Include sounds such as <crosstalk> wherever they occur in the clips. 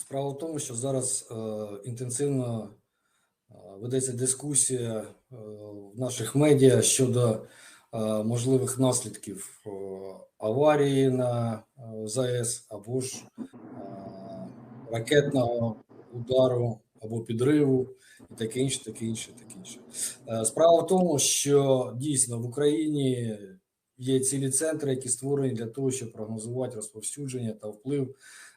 Справа в тому, що зараз е, інтенсивно е, ведеться дискусія е, в наших медіа щодо можливих наслідків аварії на ЗАЕС або ж ракетного удару або підриву, і таке інше, таке інше, таке інше. Справа в тому, що дійсно в Україні є цілі центри, які створені для того, щоб прогнозувати розповсюдження та вплив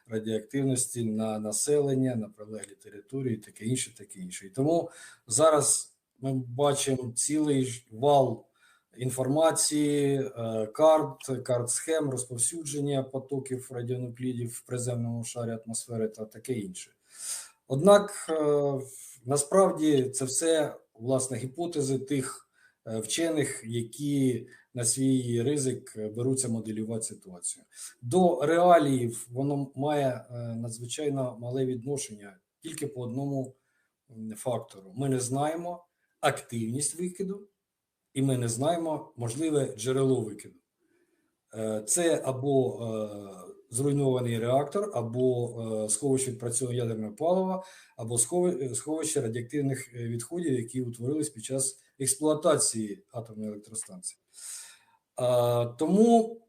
радіоактивності на населення, на прилеглі території, таке інше, таке інше. І тому зараз ми бачимо цілий вал інформації, е, карт, карт схем, розповсюдження потоків радіонуклідів в приземному шарі атмосфери та таке інше. Однак е, насправді це все власне гіпотези тих е, вчених, які на свій ризик е, беруться моделювати ситуацію. До реаліїв воно має е, надзвичайно мале відношення тільки по одному фактору. Ми не знаємо активність викиду, і ми не знаємо можливе джерело викиду. Е, Це або зруйнований реактор, або сховище відпрацьованого ядерного палива, або сховище радіоактивних відходів, які утворились під час експлуатації атомної електростанції. Тому,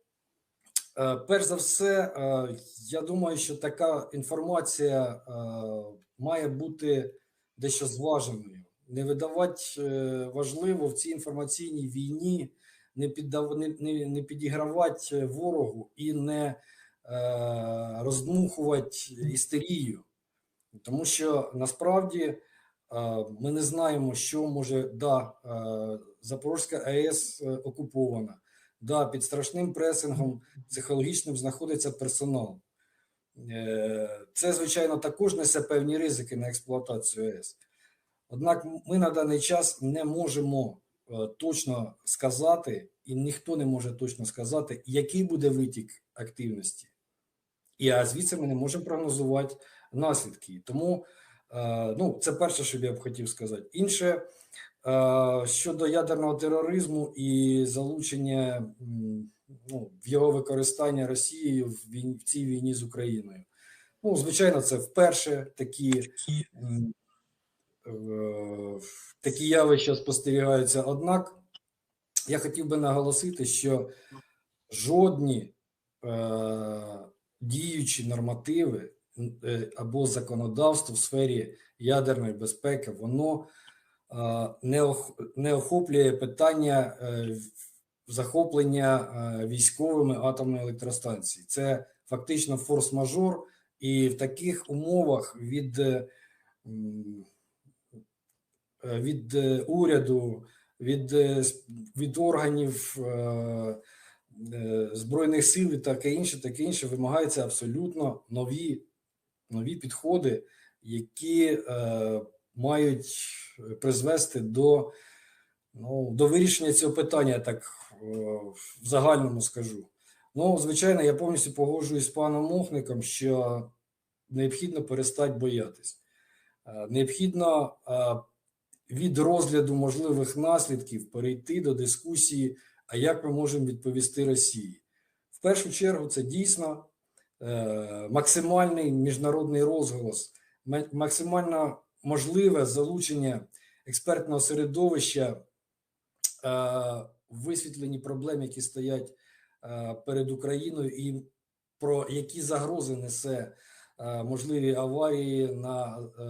е, перш за все, е, я думаю, що така інформація е, має бути дещо зваженою. Не видавати важливо в цій інформаційній війні, не, піддав, не, не, не підігравати ворогу і не роздмухувати істерію. Тому що насправді ми не знаємо, що може да, е, Запорізька АЕС е, окупована, да, під страшним пресингом психологічним знаходиться персонал. Е, Це, звичайно, також несе певні ризики на експлуатацію АЕС. Однак ми на даний час не можемо точно сказати, і ніхто не може точно сказати, який буде витік активності. І а звідси ми не можемо прогнозувати наслідки. Тому ну, це перше, що я б хотів сказати. Інше е, щодо ядерного тероризму і залучення ну, його використання Росією в, війні, в цій війні з Україною. Ну, звичайно, це вперше такі, е, такі явища спостерігаються. Однак я хотів би наголосити, що жодні е, діючі нормативи е, або законодавство в сфері ядерної безпеки, воно е, не, охоплює питання е, захоплення е, військовими атомної електростанції. Це фактично форс-мажор, і в таких умовах від, е, е, від е, уряду, від, е, від органів. е, е, Збройних сил і таке інше, таке інше вимагаються абсолютно нові, нові підходи, які е, мають призвести до, ну, до вирішення цього питання, так е, в загальному скажу. Ну, звичайно, я повністю погоджуюсь з паном Мохником, що необхідно перестати боятись. Е, Необхідно е, від розгляду можливих наслідків перейти до дискусії а як ми можемо відповісти Росії? В першу чергу, це дійсно е, максимальний міжнародний розголос, максимально можливе залучення експертного середовища е, в висвітленні проблем, які стоять е, перед Україною, і про які загрози несе е, можливі аварії на, е,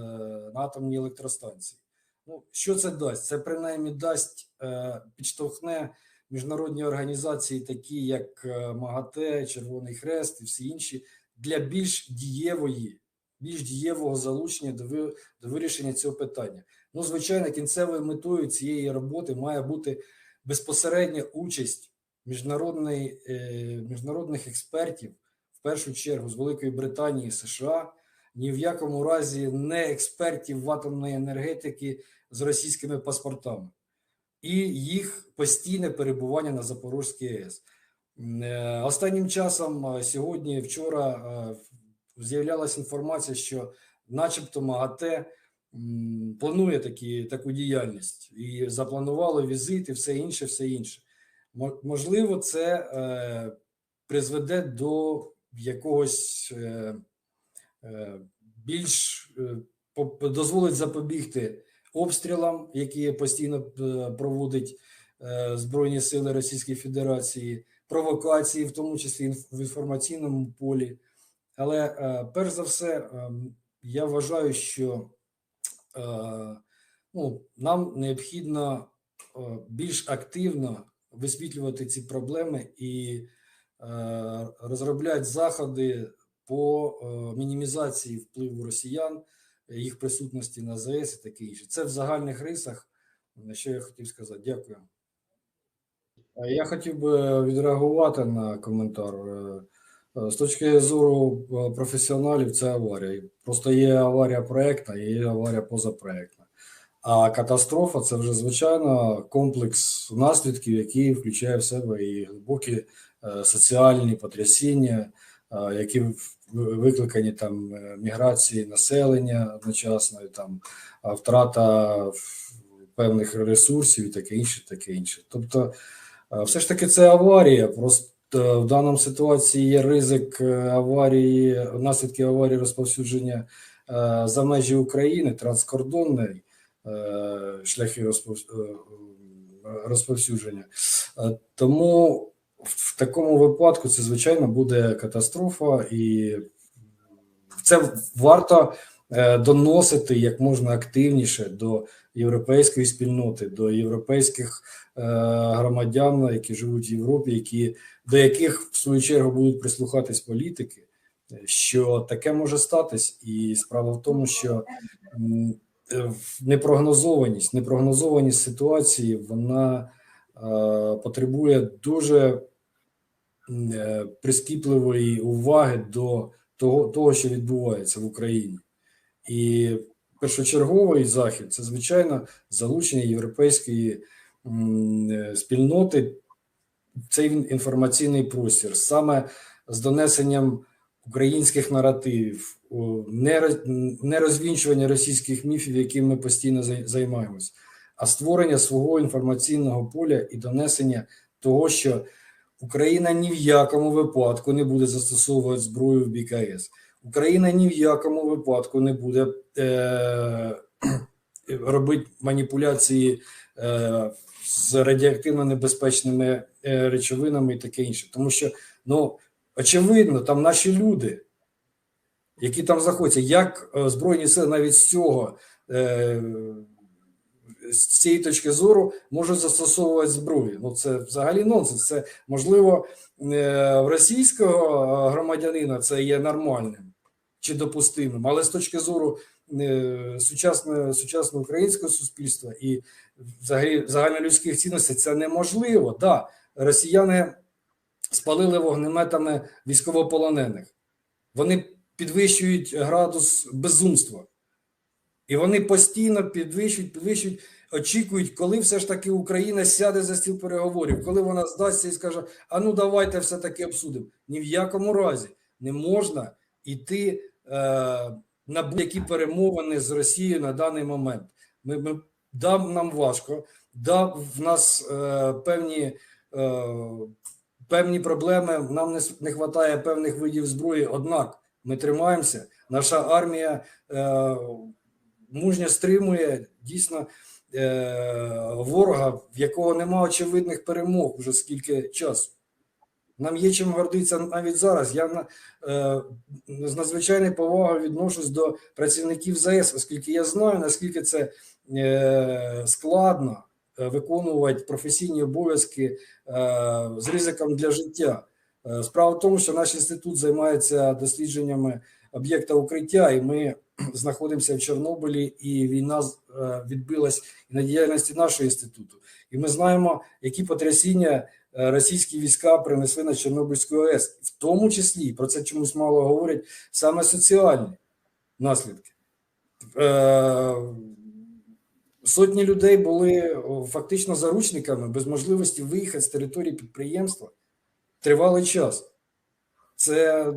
на атомній електростанції. Ну, що це дасть? Це принаймні дасть, е, підштовхне міжнародні організації, такі як е, МАГАТЕ, Червоний Хрест і всі інші, для більш дієвої, більш дієвого залучення до, ви- до вирішення цього питання. Ну, звичайно, кінцевою метою цієї роботи має бути безпосередня участь міжнародної, е, міжнародних експертів, в першу чергу з Великої Британії США, ні в якому разі не експертів в атомної енергетики з російськими паспортами і їх постійне перебування на Запорізькій АЕС. Е, Останнім часом, е, сьогодні, вчора, е, з'являлася інформація, що, начебто, МАГАТЕ планує такі, таку діяльність і запланувало візит і все інше, все інше. Можливо, це призведе до якогось більш дозволить запобігти обстрілам, які постійно е, проводить е, Збройні Сили Російської Федерації, провокації, в тому числі в інформаційному полі. Але е, перш за все, я вважаю, що ну, нам необхідно більш активно висвітлювати ці проблеми і розробляти заходи по мінімізації впливу росіян, їх присутності на ЗАЕС і таке інше. Це в загальних рисах, що я хотів сказати. Дякую. Я хотів би відреагувати на коментар. Е, е, З точки зору е, професіоналів, це аварія. Просто є аварія проектна, і є аварія позапроектна. А катастрофа це вже звичайно комплекс наслідків, який включає в себе і глибокі соціальні потрясіння, які викликані там е, міграції населення одночасно, там втрата певних ресурсів і таке інше, таке інше. Тобто, е, все ж таки, це аварія. Просто в даному ситуації є ризик е, аварії, наслідки аварії розповсюдження е, за межі України, транскордонної е, шляхи е, розповсюдження. Е, Тому в такому випадку це звичайно буде катастрофа, і це варто е, доносити як можна активніше до європейської спільноти, до європейських е, громадян, які живуть в Європі, які до яких в свою чергу будуть прислухатись політики, що таке може статись, і справа в тому, що е, непрогнозованість, непрогнозованість ситуації вона потребує дуже е, прискіпливої уваги до того, того, що відбувається в Україні. І першочерговий захід це звичайно залучення європейської е, спільноти цей інформаційний простір саме з донесенням українських наративів, не розвінчування російських міфів, яким ми постійно зай- займаємось, а створення свого інформаційного поля і донесення того, що Україна ні в якому випадку не буде застосовувати зброю в БКС. Україна ні в якому випадку не буде е, робити маніпуляції е, з радіоактивно небезпечними е, речовинами і таке інше. Тому що, ну, очевидно, там наші люди, які там знаходяться, як е, Збройні сили навіть з цього. Е, з цієї точки зору можуть застосовувати зброю. Ну це взагалі нонсенс. Це можливо е, в російського громадянина це є нормальним чи допустимим, але з точки зору е, сучасного сучасного українського суспільства і взагалі загальнолюдських цінностей це неможливо. Да, росіяни спалили вогнеметами військовополонених. Вони підвищують градус безумства. І вони постійно підвищують, підвищують, очікують, коли все ж таки Україна сяде за стіл переговорів, коли вона здасться і скаже: а ну давайте все-таки обсудимо. Ні в якому разі не можна йти е, на будь-які перемовини з Росією на даний момент. Ми, ми да, нам важко, да, в нас е, певні. Е, Певні проблеми, нам не, не вистачає певних видів зброї, однак ми тримаємося. Наша армія е, мужньо стримує дійсно е, ворога, в якого нема очевидних перемог вже скільки часу. Нам є чим гордитися навіть зараз. Я е, з надзвичайною повагою відношусь до працівників ЗАЕС, оскільки я знаю, наскільки це е, складно е, виконувати професійні обов'язки е, з ризиком для життя. Е, Справа в тому, що наш інститут займається дослідженнями об'єкта укриття, і ми <clears throat> знаходимося в Чорнобилі, і війна е, відбилась і на діяльності нашого інституту. І ми знаємо, які потрясіння е, російські війська принесли на Чорнобильську АЕС, в тому числі про це чомусь мало говорять саме соціальні наслідки. Е, Сотні людей були фактично заручниками без можливості виїхати з території підприємства тривалий час. Це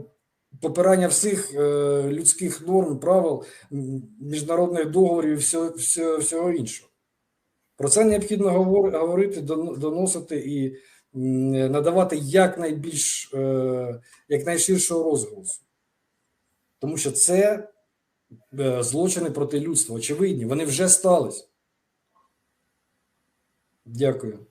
попирання всіх е, людських норм, правил, міжнародних договорів і всього, іншого. Про це необхідно говорити, доносити і надавати якнайбільш, е, якнайширшого розголосу. Тому що це е, злочини проти людства. Очевидні, вони вже стались. Дякую.